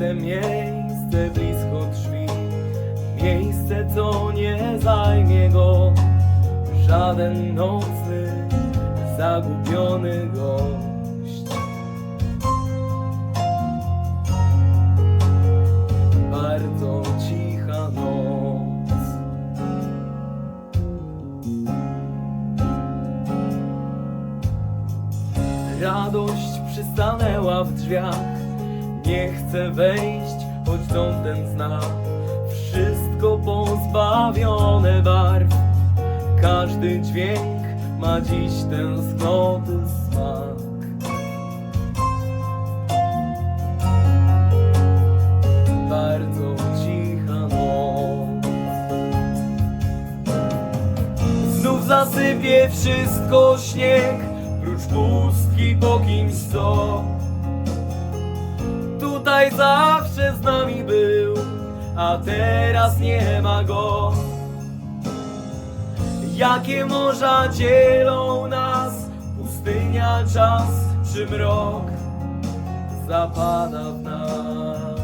Puste miejsce blisko drzwi Miejsce, co nie zajmie go. Żaden nocny, zagubiony gość. Bardzo cicha noc. Radość przystanęła w drzwiach Nie chcę wejść, choć dom ten zna Wszystko pozbawione barw. Każdy dźwięk ma dziś tęsknoty smak. Bardzo cicha noc. Znów zasypie wszystko śnieg. Prócz pustki po kimś co Tutaj zawsze z nami był A teraz nie ma go. Jakie morza dzielą nas Pustynia, czas czy mrok Zapada w nas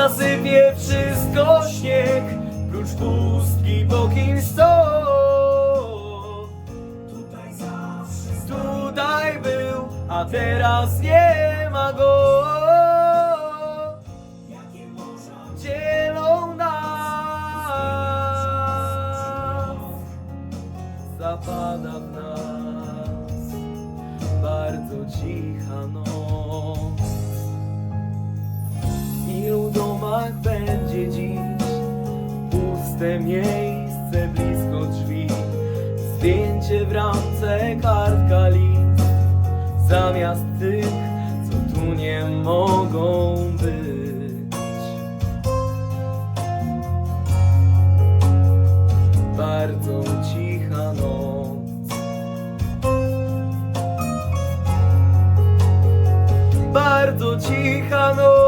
zasypie wszystko śnieg Prócz pustki po kimś co Tutaj zawsze Tutaj był, a teraz nie ma go. Dzielą nas Zapada w nas Bardzo cicha noc puste miejsce blisko drzwi. Zdjęcie w ramce kartka list. Zamiast tych co tu nie mogą być. Bardzo cicha noc. Bardzo cicha noc